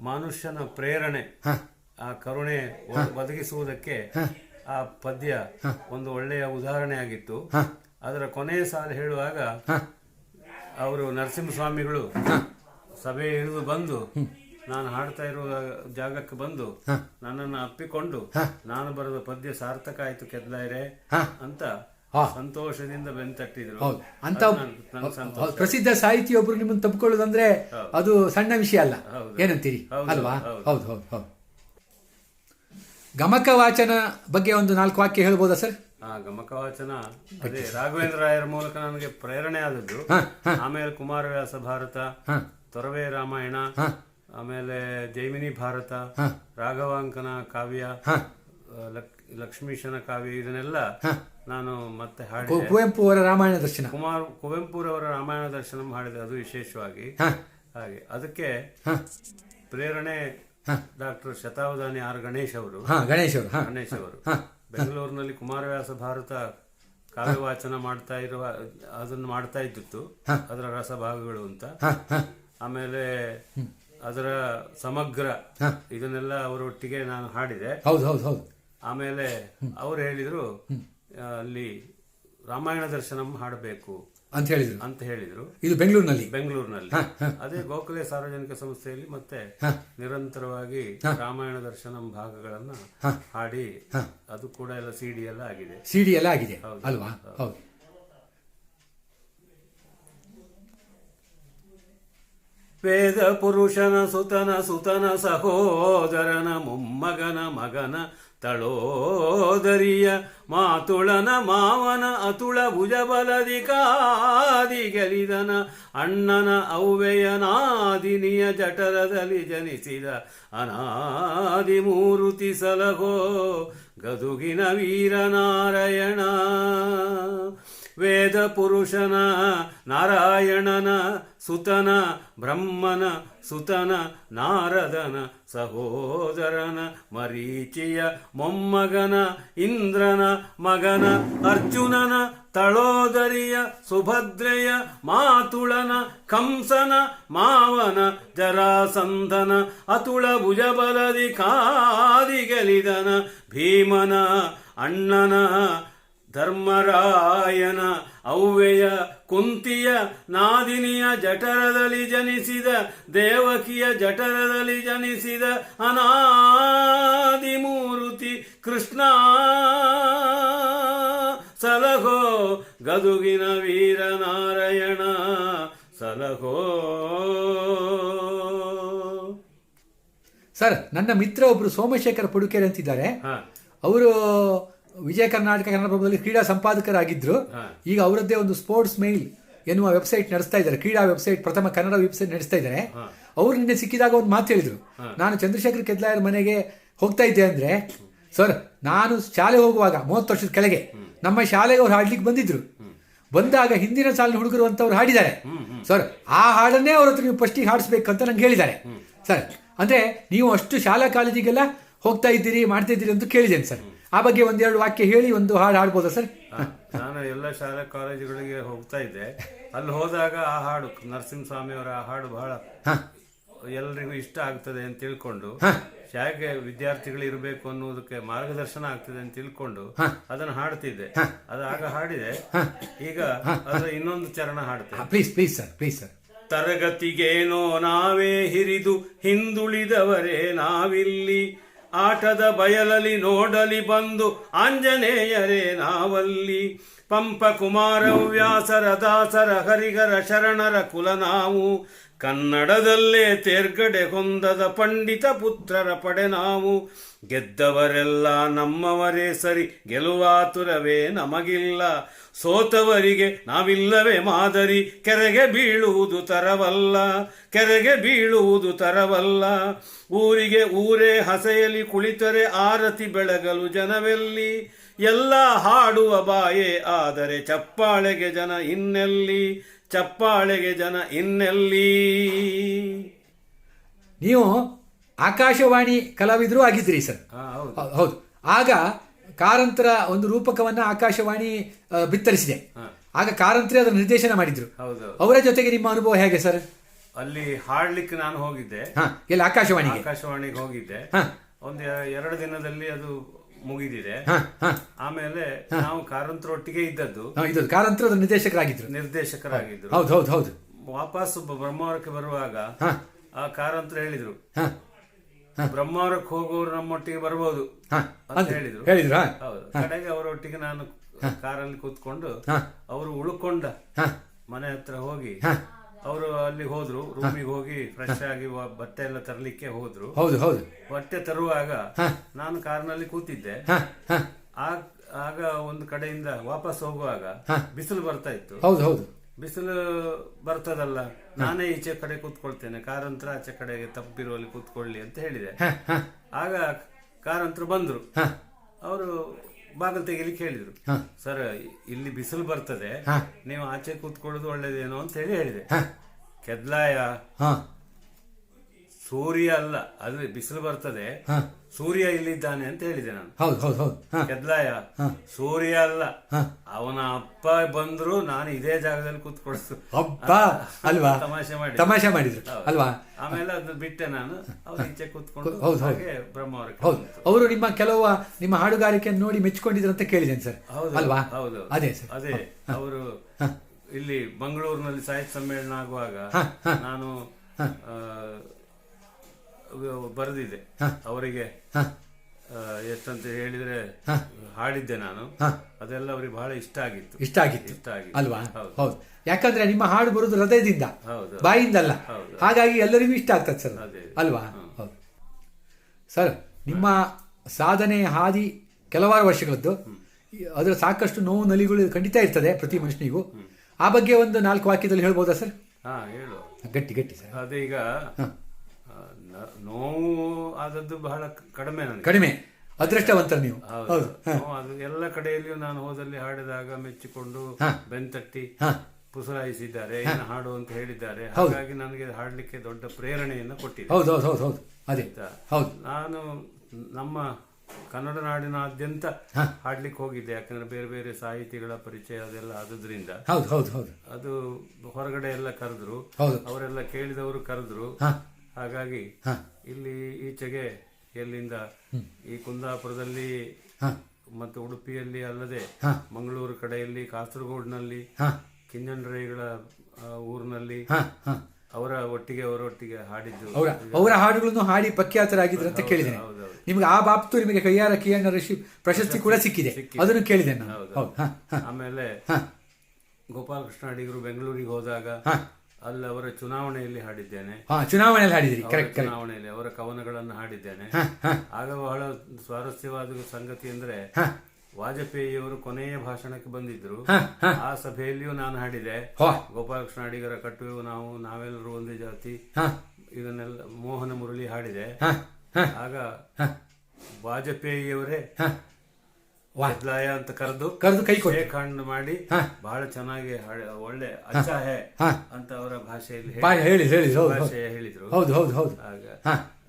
Speaker 2: ಮನುಷ್ಯನ ಪ್ರೇರಣೆ ಆ ಕರುಣೆ ಒದಗಿಸುವುದಕ್ಕೆ ಆ ಪದ್ಯ ಒಂದು ಒಳ್ಳೆಯ ಉದಾಹರಣೆ ಆಗಿತ್ತು ಅದರ ಕೊನೆಯ ಸಾಲು ಹೇಳುವಾಗ. ಅವರು ನರಸಿಂಹಸ್ವಾಮಿಗಳು ಸಭೆ ಇಳಿದು ಬಂದು ನಾನು ಹಾಡ್ತಾ ಇರುವ ಜಾಗಕ್ಕೆ ಬಂದು ನನ್ನನ್ನು ಅಪ್ಪಿಕೊಂಡು ನಾನು ಬರೆದ ಪದ್ಯ ಸಾರ್ಥಕ ಆಯ್ತು ಕೆದ್ಲಾಯ್ರೆ
Speaker 1: ಹಾ.
Speaker 2: ಅಂತ ಸಂತೋಷದಿಂದ ಬೆಂತಟ್ಟಿದ್ರು.
Speaker 1: ಅಂತ ಪ್ರಸಿದ್ಧ ಸಾಹಿತಿಯೊಬ್ರು ನಿಮ್ಮನ್ನು ತಪ್ಪಿಕೊಳ್ಳೋದಂದ್ರೆ ಅದು ಸಣ್ಣ ವಿಷಯ ಅಲ್ಲ. ಏನಂತೀರಿ? ಅಲ್ವಾ.
Speaker 2: ಹೌದು
Speaker 1: ಹೌದು ಹೌದು. ಗಮಕ ವಾಚನ ಬಗ್ಗೆ ಒಂದು ನಾಲ್ಕು ವಾಕ್ಯ ಹೇಳ್ಬೋದಾ ಸರ್?
Speaker 2: ಆ ಗಮಕ ವಾಚನ ಅದೇ ರಾಘವೇಂದ್ರ ರಾಯರ ಮೂಲಕ ನನಗೆ ಪ್ರೇರಣೆ ಆದದ್ದು. ಆಮೇಲೆ ಕುಮಾರವ್ಯಾಸ ಭಾರತ. ತೊರವೆ ರಾಮಾಯಣ ಆಮೇಲೆ ಜೈಮಿನಿ ಭಾರತ ರಾಘವಾಂಕನ ಕಾವ್ಯ. ಲಕ್ಷ್ಮೀಶನ ಕಾವ್ಯ ಇದನ್ನೆಲ್ಲ ನಾನು ಮತ್ತೆ ಹಾಡಿದೆ.
Speaker 1: ಕುವೆಂಪು ಅವರ ರಾಮಾಯಣ ದರ್ಶನ.
Speaker 2: ಕುಮಾರ್ ಕುವೆಂಪುರವರ ರಾಮಾಯಣ ದರ್ಶನ ಮಾಡಿದೆ ಅದು ವಿಶೇಷವಾಗಿ. ಹಾಗೆ ಅದಕ್ಕೆ. ಪ್ರೇರಣೆ ಡಾಕ್ಟರ್ ಶತಾವಧಾನಿ ಆರ್ ಗಣೇಶ್ ಅವರು.
Speaker 1: ಗಣೇಶ್ ಅವರು
Speaker 2: ಗಣೇಶ್ ಅವರು. ಬೆಂಗಳೂರಿನಲ್ಲಿ ಕುಮಾರವ್ಯಾಸ ಭಾರತ ಕಾವ್ಯ ವಾಚನ ಮಾಡ್ತಾ ಇರುವ ಅದನ್ನು ಮಾಡ್ತಾ ಇದ್ದಿತ್ತು. ಅದರ ರಸಭಾಗಗಳು ಅಂತ. ಆಮೇಲೆ ಅದರ ಸಮಗ್ರ ಇದನ್ನೆಲ್ಲ ಅವರೊಟ್ಟಿಗೆ ನಾನು ಹಾಡಿದೆ. ಆಮೇಲೆ ಅವ್ರು ಹೇಳಿದ್ರು ಅಲ್ಲಿ ರಾಮಾಯಣ ದರ್ಶನಂ ಹಾಡಬೇಕು.
Speaker 1: ಅಂತ ಹೇಳಿದ್ರು.
Speaker 2: ಅಂತ ಹೇಳಿದ್ರು.
Speaker 1: ಇದು ಬೆಂಗಳೂರಿನಲ್ಲಿ?
Speaker 2: ಬೆಂಗಳೂರಿನಲ್ಲಿ. ಅದೇ ಗೋಖಲೆ ಸಾರ್ವಜನಿಕ ಸಂಸ್ಥೆಯಲ್ಲಿ ಮತ್ತೆ ನಿರಂತರವಾಗಿ ರಾಮಾಯಣ ದರ್ಶನಂ ಭಾಗಗಳನ್ನ ಹಾಡಿ ಅದು ಕೂಡ ಎಲ್ಲ ಸಿಡಿ ಎಲ್ಲ ಆಗಿದೆ.
Speaker 1: ಸಿಡಿ ಎಲ್ಲ ಆಗಿದೆ. ಅಲ್ವಾ? ಹೌದು.
Speaker 2: ವೇದ ಪುರುಷನ ಸುತನ ಸುತನ ಸಹೋದರನ ಮೊಮ್ಮಗನ ಮಗನ ತಳೋದರಿಯ ಮಾತುಳನ ಮಾವನ ಅತುಳ ಭುಜಬಲದಿ ಕಾದಿ ಗೆಲಿದನ ಅಣ್ಣನ ಅವ್ವೆಯ ನಾದಿನಿಯ ಜಠರದಲ್ಲಿ ಜನಿಸಿದ ಅನಾದಿ ಮೂರುತಿ ಸಲಹೋ ಗದುಗಿನ ವೀರನಾರಾಯಣ ವೇದ ಪುರುಷನ, ನಾರಾಯಣನ, ಸುತನ, ಬ್ರಹ್ಮನ, ಸುತನ, ನಾರದನ ಸಹೋದರನ, ಮರೀಚಿಯ ಮೊಮ್ಮಗನ, ಇಂದ್ರನ ಮಗನ, ಅರ್ಜುನನ ತಳೋದರಿಯ ಸುಭದ್ರೆಯ ಮಾತುಳನ ಕಂಸನ ಮಾವನ ಜರಾಸಂಧನ ಅತುಳ ಭುಜಬಲದಿ ಕಾದಿಗೆಲಿದನ ಭೀಮನ ಅಣ್ಣನ ಧರ್ಮರಾಯನ ಅವ್ವೆಯ ಕುಂತಿಯ ನಾದಿನಿಯ ಜಠರದಲ್ಲಿ ಜನಿಸಿದ ದೇವಕಿಯ ಜಠರದಲ್ಲಿ ಜನಿಸಿದ ಅನಾದಿ ಮೂರುತಿ ಕೃಷ್ಣ ಸಲಹೋ ಗದುಗಿನ ವೀರನಾರಾಯಣ ಸಲಹೋ.
Speaker 1: ಸರ್ ನನ್ನ ಮಿತ್ರ ಒಬ್ರು ಸೋಮಶೇಖರ್ ಪಡುಕೆರೆ ಅಂತಿದ್ದಾರೆ. ಅವರು ವಿಜಯ ಕರ್ನಾಟಕ ಕನ್ನಡ ಪ್ರಭದಲ್ಲಿ ಕ್ರೀಡಾ ಸಂಪಾದಕರಾಗಿದ್ರು. ಈಗ ಅವರದ್ದೇ ಒಂದು ಸ್ಪೋರ್ಟ್ಸ್ ಮೇಲ್ ಎನ್ನುವ ವೆಬ್ಸೈಟ್ ನಡೆಸ್ತಾ ಇದ್ದಾರೆ. ಕ್ರೀಡಾ ವೆಬ್ಸೈಟ್ ಪ್ರಥಮ ಕನ್ನಡ ವೆಬ್ಸೈಟ್ ನಡೆಸ್ತಾ ಇದ್ದಾರೆ. ಅವ್ರು ನಿನ್ನೆ ಸಿಕ್ಕಿದಾಗ ಒಂದು ಮಾತು ಹೇಳಿದ್ರು. ನಾನು ಚಂದ್ರಶೇಖರ್ ಕೆದ್ಲಾಯರ್ ಮನೆಗೆ ಹೋಗ್ತಾ ಇದ್ದೆ ಅಂದ್ರೆ ಸರ್ ನಾನು ಶಾಲೆ ಹೋಗುವಾಗ ಮೂವತ್ತು ವರ್ಷದ ಕೆಳಗೆ ನಮ್ಮ ಶಾಲೆಗೆ ಅವ್ರು ಹಾಡ್ಲಿಕ್ಕೆ ಬಂದಿದ್ರು. ಬಂದಾಗ ಹಿಂದಿನ ಸಾಲಿನ ಹುಡುಗರು ಅಂತ ಅವ್ರು ಹಾಡಿದ್ದಾರೆ. ಸರ್ ಆ ಹಾಡನ್ನೇ ಅವ್ರ ಹತ್ರ ನೀವು ಫಸ್ಟಿಗೆ ಹಾಡಿಸ್ಬೇಕಂತ ನಂಗೆ ಹೇಳಿದ್ದಾರೆ. ಸರ್ ಅಂದ್ರೆ ನೀವು ಅಷ್ಟು ಶಾಲಾ ಕಾಲೇಜಿಗೆಲ್ಲ ಹೋಗ್ತಾ ಇದ್ದೀರಿ ಮಾಡ್ತಾ ಇದ್ದೀರಿ ಅಂತ ಕೇಳಿದ್ದೇನೆ ಸರ್. ಆ ಬಗ್ಗೆ ಒಂದೆರಡು ವಾಕ್ಯ ಹೇಳಿ ಒಂದು ಹಾಡು ಹಾಡ್ಬೋದಾ ಸರ್?
Speaker 2: ನಾನು ಎಲ್ಲ ಶಾಲಾ ಕಾಲೇಜುಗಳಿಗೆ ಹೋಗ್ತಾ ಇದ್ದೆ. ಅಲ್ಲಿ ಹೋದಾಗ ಆ ಹಾಡು ನರಸಿಂಹಸ್ವಾಮಿ ಅವರ ಆ ಹಾಡು ಬಹಳ ಎಲ್ಲರಿಗೂ ಇಷ್ಟ ಆಗ್ತದೆ ಅಂತ ತಿಳ್ಕೊಂಡು ಹೇಗೆ ವಿದ್ಯಾರ್ಥಿಗಳು ಇರಬೇಕು ಅನ್ನೋದಕ್ಕೆ ಮಾರ್ಗದರ್ಶನ ಆಗ್ತದೆ ಅಂತ ತಿಳ್ಕೊಂಡು ಅದನ್ನು ಹಾಡ್ತಿದ್ದೆ. ಅದು ಆಗ ಹಾಡಿದೆ. ಈಗ ಅದರ ಇನ್ನೊಂದು ಚರಣ ಹಾಡ್ತೇನೆ.
Speaker 1: Please please sir please sir
Speaker 2: ತರಗತಿಗೇನೋ ನಾವೇ ಹಿರಿದು ಹಿಂದುಳಿದವರೇ ನಾವಿಲ್ಲಿ. ಆಟದ ಬಯಲಲ್ಲಿ ನೋಡಲಿ ಬಂದು ಆಂಜನೇಯರೇ ನಾವಲ್ಲಿ. ಪಂಪ ಕುಮಾರ ವ್ಯಾಸರ ದಾಸರ ಹರಿಗರ ಶರಣರ ಕುಲ ನಾವು. ಕನ್ನಡದಲ್ಲೇ ತೇರ್ಗಡೆ ಹೊಂದದ ಪಂಡಿತ ಪುತ್ರರ ಪಡೆ ನಾವು. ಗೆದ್ದವರೆಲ್ಲ ನಮ್ಮವರೇ ಸರಿ, ಗೆಲುವಾತುರವೇ ನಮಗಿಲ್ಲ. ಸೋತವರಿಗೆ ನಾವಿಲ್ಲವೇ ಮಾದರಿ, ಕೆರೆಗೆ ಬೀಳುವುದು ತರವಲ್ಲ, ಕೆರೆಗೆ ಬೀಳುವುದು ತರವಲ್ಲ. ಊರಿಗೆ ಊರೇ ಹಸೆಯಲಿ ಕುಳಿತರೆ ಆರತಿ ಬೆಳಗಲು ಜನವೆಲ್ಲಿ. ಎಲ್ಲ ಹಾಡುವ ಬಾಯೇ ಆದರೆ ಚಪ್ಪಾಳೆಗೆ ಜನ ಇನ್ನೆಲ್ಲಿ. ಚಪ್ಪಾಳೆಗೆ ಜನ ಇನ್ನೆಲ್ಲಿ?
Speaker 1: ನೀವು ಆಕಾಶವಾಣಿ ಕಲಾವಿದರು ಆಗಿದ್ರಿ ಸರ್.
Speaker 2: ಹೌದು.
Speaker 1: ಹೌದು. ಆಗ ಕಾರಂತರ ಒಂದು ರೂಪಕವನ್ನ ಆಕಾಶವಾಣಿ ಬಿತ್ತರಿಸಿದೆ. ಆಗ ಕಾರಂತ್ರಿ ಅದರ ನಿರ್ದೇಶನ ಮಾಡಿದ್ರು.
Speaker 2: ಹೌದು
Speaker 1: ಅವರ ಜೊತೆಗೆ ನಿಮ್ಮ ಅನುಭವ ಹೇಗೆ ಸರ್?
Speaker 2: ಅಲ್ಲಿ ಹಾಡ್ಲಿಕ್ಕೆ ನಾನು ಹೋಗಿದ್ದೆ.
Speaker 1: ಆಕಾಶವಾಣಿಗೆ.
Speaker 2: ಆಕಾಶವಾಣಿಗೆ ಹೋಗಿದ್ದೆ.
Speaker 1: ಹಾ.
Speaker 2: ಒಂದು ಎರಡು ದಿನದಲ್ಲಿ ಅದು ಮುಗಿದಿದೆ.
Speaker 1: ಹಾ ಹಾ.
Speaker 2: ಆಮೇಲೆ ನಾವು ಕಾರಂತರ ಒಟ್ಟಿಗೆ
Speaker 1: ಇದ್ದದ್ದು. ಇದು ಕಾರಂತರ ನಿರ್ದೇಶಕರಾಗಿದ್ರು.
Speaker 2: ನಿರ್ದೇಶಕರಾಗಿದ್ರು.
Speaker 1: ಹೌದು ಹೌದು ಹೌದು.
Speaker 2: ವಾಪಸ್ ಬ್ರಹ್ಮಾವರಕ್ಕೆ ಬರುವಾಗ ಆ ಕಾರಂತರ ಹೇಳಿದ್ರು.
Speaker 1: ಹಾ.
Speaker 2: ಬ್ರಹ್ಮಾವರಕ್ಕೆ ಹೋಗೋರು ನಮ್ಮೊಟ್ಟಿಗೆ ಬರ್ಬೋದು
Speaker 1: ಹಾ.
Speaker 2: ಅಂತ ಹೇಳಿದ್ರು.
Speaker 1: ಹೇಳಿದ್ರು?
Speaker 2: ಹೌದು. ಕಡೆಗೆ ಅವರೊಟ್ಟಿಗೆ ನಾನು ಕಾರಲ್ಲಿ ಕೂತ್ಕೊಂಡು ಅವರು ಉಳ್ಕೊಂಡ ಮನೆ ಹತ್ರ ಹೋಗಿ
Speaker 1: ಹಾ.
Speaker 2: ಅವರು ಅಲ್ಲಿ ಹೋದ್ರು ರೂಮಿಗೆ ಹೋಗಿ ಫ್ರೆಶ್ ಆಗಿ ವ- ಬಟ್ಟೆ ಎಲ್ಲ ತರಲಿಕ್ಕೆ ಹೋದ್ರು.
Speaker 1: ಹೌದು ಹೌದು.
Speaker 2: ಬಟ್ಟೆ ತರುವಾಗ. ನಾನು ಕಾರ್ನಲ್ಲಿ ಕೂತಿದ್ದೆ.
Speaker 1: ಹಾ ಹಾ.
Speaker 2: ಆಗ ಆಗ ಒಂದು ಕಡೆಯಿಂದ ವಾಪಸ್ ಹೋಗುವಾಗ. ಬಿಸಿಲು ಬರ್ತಾ ಇತ್ತು.
Speaker 1: ಹೌದು ಹೌದು.
Speaker 2: ಬಿಸಿಲು ಬರ್ತದಲ್ಲ ನಾನೇ ಈಚೆ ಕಡೆ ಕೂತ್ಕೊಳ್ತೇನೆ ಕಾರಂತರ ಆಚೆ ಕಡೆಗೆ ತಪ್ಪಿರುವಲ್ಲಿ ಕೂತ್ಕೊಳ್ಳಿ ಅಂತ ಹೇಳಿದೆ.
Speaker 1: ಹಾ ಹಾ.
Speaker 2: ಆಗ ಕಾರಂತ್ರ ಬಂದ್ರು.
Speaker 1: ಹಾ.
Speaker 2: ಅವರು ಬಾಗಿಲು ತೆಗಿಲಿಕ್ಕೆ ಹೇಳಿದ್ರು. ಸರ್ ಇಲ್ಲಿ ಬಿಸಿಲು ಬರ್ತದೆ. ನೀವು ಆಚೆ ಕೂತ್ಕೊಳ್ಳೋದು ಒಳ್ಳೇದೇನೋ ಅಂತ ಹೇಳಿ ಹೇಳಿದೆ. ಕೆದ್ಲಾಯ ಸೂರ್ಯ ಅಲ್ಲ ಅದ್ರಲ್ಲಿ ಬಿಸಿಲು ಬರ್ತದೆ. ಸೂರ್ಯ ಇಲ್ಲಿದ್ದಾನೆ ಅಂತ ಹೇಳಿದೆ ನಾನು.
Speaker 1: ಹೌದು ಹೌದು ಹೌದು. ಹಾ.
Speaker 2: ಕೆದ್ಲಾಯ ಸೂರ್ಯ ಅಲ್ಲ. ಅವನ ಅಪ್ಪ ಬಂದ್ರು ನಾನು ಇದೇ ಜಾಗದಲ್ಲಿ ಕೂತ್ಕೊಳ್ತು
Speaker 1: ಅಪ್ಪ ಅಲ್ವಾ?
Speaker 2: ತಮಾಷೆ ಮಾಡಿ
Speaker 1: ತಮಾಷೆ ಮಾಡಿದ್ರು ಅಲ್ವಾ?
Speaker 2: ಆಮೇಲೆ ಅದನ್ನ ಬಿಟ್ಟೆ ನಾನು. ಅವ್ರ ಈಚೆ ಕೂತ್ಕೊಂಡು
Speaker 1: ಹೌದು.
Speaker 2: ಹಾಗೆ ಬ್ರಹ್ಮಾವರಕ್ಕೆ
Speaker 1: ಹೌದು. ಅವರು ನಿಮ್ಮ ಕೆಲವು ನಿಮ್ಮ ಹಾಡುಗಾರಿಕೆಯನ್ನು ನೋಡಿ ಮೆಚ್ಚಿಕೊಂಡಿದ್ರು ಅಂತ ಕೇಳಿದ್ದೇನೆ ಸರ್.
Speaker 2: ಹೌದು
Speaker 1: ಅಲ್ವಾ?
Speaker 2: ಹೌದು.
Speaker 1: ಅದೇ ಸರ್.
Speaker 2: ಅದೇ ಅವರು ಇಲ್ಲಿ ಮಂಗಳೂರಿನಲ್ಲಿ ಸಾಹಿತ್ಯ ಸಮ್ಮೇಳನ ಆಗುವಾಗ. ನಾನು ಆ, ಬರೆದಿದ್ದೆ ಅವರಿಗೆ ಎಷ್ಟಂತ ಹೇಳಿದ್ರೆ. ಹಾಡಿದ್ದೆ ನಾನು. ಅದೆಲ್ಲ ಅವರಿಗೆ ಬಹಳ ಇಷ್ಟ ಆಗಿತ್ತು.
Speaker 1: ಇಷ್ಟ ಆಗಿತ್ತು.
Speaker 2: ಇಷ್ಟ ಆಗಿತ್ತು.
Speaker 1: ಅಲ್ವಾ?
Speaker 2: ಹೌದು.
Speaker 1: ಯಾಕಂದ್ರೆ ನಿಮ್ಮ ಹಾಡು ಬರೋದು ಹೃದಯದಿಂದ
Speaker 2: ಹೌದು.
Speaker 1: ಬಾಯಿಂದಲ್ಲ. ಹಾಗಾಗಿ ಎಲ್ಲರಿಗೂ ಇಷ್ಟ ಆಗ್ತದೆ ಸರ್. ಅಲ್ವಾ? ಹೌದು. ಸರ್ ನಿಮ್ಮ ಸಾಧನೆ ಹಾದಿ ಕೆಲವಾರು ವರ್ಷಗಳದ್ದು ಅದರ ಸಾಕಷ್ಟು ನೋವು ನಲಿಗಳು ಖಂಡಿತ ಇರ್ತದೆ ಪ್ರತಿ ಮನುಷ್ಯನಿಗೂ. ಆ ಬಗ್ಗೆ ಒಂದು ನಾಲ್ಕು ವಾಕ್ಯದಲ್ಲಿ ಹೇಳ್ಬೋದಾ ಸರ್?
Speaker 2: ಹಾ ಹೇಳು.
Speaker 1: ಗಟ್ಟಿ ಗಟ್ಟಿ ಸರ್.
Speaker 2: ಅದೇ ನ- ನೋವು ಆದದ್ದು ಬಹಳ ಕಡಿಮೆ ನನಗೆ.
Speaker 1: ಕಡಿಮೆ. ಅದೃಷ್ಟವಂತ ನೀವು.
Speaker 2: ಹೌದು. ಅದು ಎಲ್ಲ ಕಡೆಯಲ್ಲಿಯೂ ನಾನು ಹೋದಲ್ಲಿ ಹಾಡಿದಾಗ ಮೆಚ್ಚಿಕೊಂಡು. ಬೆಂತಟ್ಟಿ
Speaker 1: ಪುಸರಾಯಿಸಿದ್ದಾರೆ
Speaker 2: ಪುಸಲಾಯಿಸಿದ್ದಾರೆ ಇನ್ನು ಹಾಡು ಅಂತ ಹೇಳಿದ್ದಾರೆ. ಹಾಗಾಗಿ ನನಗೆ ಹಾಡಲಿಕ್ಕೆ ದೊಡ್ಡ ಪ್ರೇರಣೆಯನ್ನು ಕೊಟ್ಟಿದೆ.
Speaker 1: ಹೌದು ಹೌದು ಹೌದು ಹೌದು. ಅದೇ. ಹೌದು.
Speaker 2: ನಾನು ನಮ್ಮ ಕನ್ನಡ ನಾಡಿನಾದ್ಯಂತ ಹಾಡ್ಲಿಕ್ಕೆ ಹೋಗಿದ್ದೆ. ಯಾಕಂದ್ರೆ ಬೇರೆ ಬೇರೆ ಸಾಹಿತಿಗಳ ಪರಿಚಯ ಅದೆಲ್ಲ ಆದುದ್ರಿಂದ.
Speaker 1: ಹೌದು ಹೌದು ಹೌದು.
Speaker 2: ಅದು ಹೊರಗಡೆ ಎಲ್ಲ ಕರೆದ್ರು. ಅವರೆಲ್ಲ ಕೇಳಿದವರು ಕರೆದ್ರು. ಹಾಗಾಗಿ ಇಲ್ಲಿ ಈಚೆಗೆ ಎಲ್ಲಿಂದ ಈ ಕುಂದಾಪುರದಲ್ಲಿ ಮತ್ತು ಉಡುಪಿಯಲ್ಲಿ ಅಲ್ಲದೆ. ಮಂಗಳೂರು ಕಡೆಯಲ್ಲಿ ಕಾಸರಗೋಡ್ನಲ್ಲಿ ಆ, ಊರಿನಲ್ಲಿ ಅವರ ಒಟ್ಟಿಗೆ ಅವರೊಟ್ಟಿಗೆ ಹಾಡಿದ್ದು.
Speaker 1: ಅವರ ಅವರ ಹಾಡುಗಳನ್ನು ಹಾಡಿ ಪ್ರಖ್ಯಾತರಾಗಿದ್ರು ಅಂತ ಕೇಳಿದ್ದೇನೆ. ನಿಮ್ಗೆ ಆ ಬಾಪ್ತು ನಿಮಗೆ ಕೈಯಾರ ಕಿಯಣ್ಣ ಋಷಿ ಪ್ರಶಸ್ತಿ ಕೂಡ ಸಿಕ್ಕಿದೆ. ಅದನ್ನು ಕೇಳಿದೆ
Speaker 2: ಆಮೇಲೆ ಗೋಪಾಲಕೃಷ್ಣ ಅಡಿಗರು ಬೆಂಗಳೂರಿಗೆ ಹೋದಾಗ. ಅಲ್ಲಿ ಅವರ ಚುನಾವಣೆಯಲ್ಲಿ ಹಾಡಿದ್ದೇನೆ.
Speaker 1: ಹಾ ಚುನಾವಣೆಯಲ್ಲಿ ಹಾಡಿದ್ರಿ
Speaker 2: ಅವರ
Speaker 1: ಕರೆಕ್ಟ್ ಕರೆಕ್ಟ್
Speaker 2: ಚುನಾವಣೆಯಲ್ಲಿ ಅವರ ಕವನಗಳನ್ನು ಹಾಡಿದ್ದೇನೆ. ಆಗ ಬಹಳ ಸ್ವಾರಸ್ಯವಾದ ಸಂಗತಿ ಅಂದ್ರೆ
Speaker 1: ವಾಜಪೇಯಿ
Speaker 2: ವಾಜಪೇಯಿಯವರು ಕೊನೆಯ ಭಾಷಣಕ್ಕೆ ಬಂದಿದ್ರು. ಆ ಸಭೆಯಲ್ಲಿಯೂ ನಾನು ಹಾಡಿದೆ. ಗೋಪಾಲಕೃಷ್ಣ ಅಡಿಗರ ಕಟ್ಟುವೆವು ನಾವು ನಾವೆಲ್ಲರೂ ಒಂದೇ ಜಾತಿ. ಇದನ್ನೆಲ್ಲ ಮೋಹನ ಮುರಳಿ ಹಾಡಿದೆ. ಆಗ ವಾಜಪೇಯಿಯವರೇ ಬದ್ಲಾಯ ಅಂತ ಕರೆದು
Speaker 1: ಕರೆದು ಕೈ ಕೊಟ್ಟು.
Speaker 2: ಹ್ಯಾಂಡ್ ಮಾಡಿ. ಬಹಳ ಚೆನ್ನಾಗಿ ಒಳ್ಳೆ ಅಚ್ಚಾ ಹೇ. ಅಂತ ಅವರ ಭಾಷೆಯಲ್ಲಿ ಹೇಳಿ-
Speaker 1: ಹೇಳಿ
Speaker 2: ಭಾಷೆ ಹೇಳಿದ್ರು.
Speaker 1: ಹೌದು ಹೌದು ಹೌದು.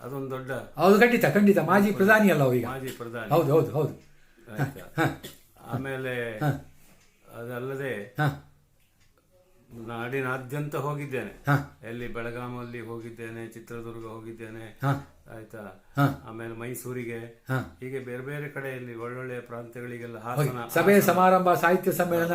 Speaker 2: ಅದೊಂದು ದೊಡ್ಡ
Speaker 1: ಹೌದು ಖಂಡಿತ ಖಂಡಿತ. ಮಾಜಿ ಪ್ರಧಾನಿ ಅಲ್ಲ ಈಗ
Speaker 2: ಮಾಜಿ ಪ್ರಧಾನಿ.
Speaker 1: ಹೌದು ಹೌದು ಹೌದು.
Speaker 2: ಆಮೇಲೆ ಅದಲ್ಲದೆ ನಾಡಿನಾದ್ಯಂತ ಹೋಗಿದ್ದೇನೆ.
Speaker 1: ಹಾ.
Speaker 2: ಎಲ್ಲಿ ಬೆಳಗಾಮಲ್ಲಿ ಹೋಗಿದ್ದೇನೆ ಚಿತ್ರದುರ್ಗ ಹೋಗಿದ್ದೇನೆ
Speaker 1: ಹಾ.
Speaker 2: ಆಯ್ತಾ. ಆಮೇಲೆ ಮೈಸೂರಿಗೆ.
Speaker 1: ಹಾ.
Speaker 2: ಹೀಗೆ ಬೇರೆ ಬೇರೆ ಕಡೆಯಲ್ಲಿ ಒಳ್ಳೊಳ್ಳೆ ಪ್ರಾಂತ್ಯಗಳಿಗೆಲ್ಲ ಹಾಸನ
Speaker 1: ಸಭೆ ಸಮಾರಂಭ ಸಾಹಿತ್ಯ ಸಮ್ಮೇಳನ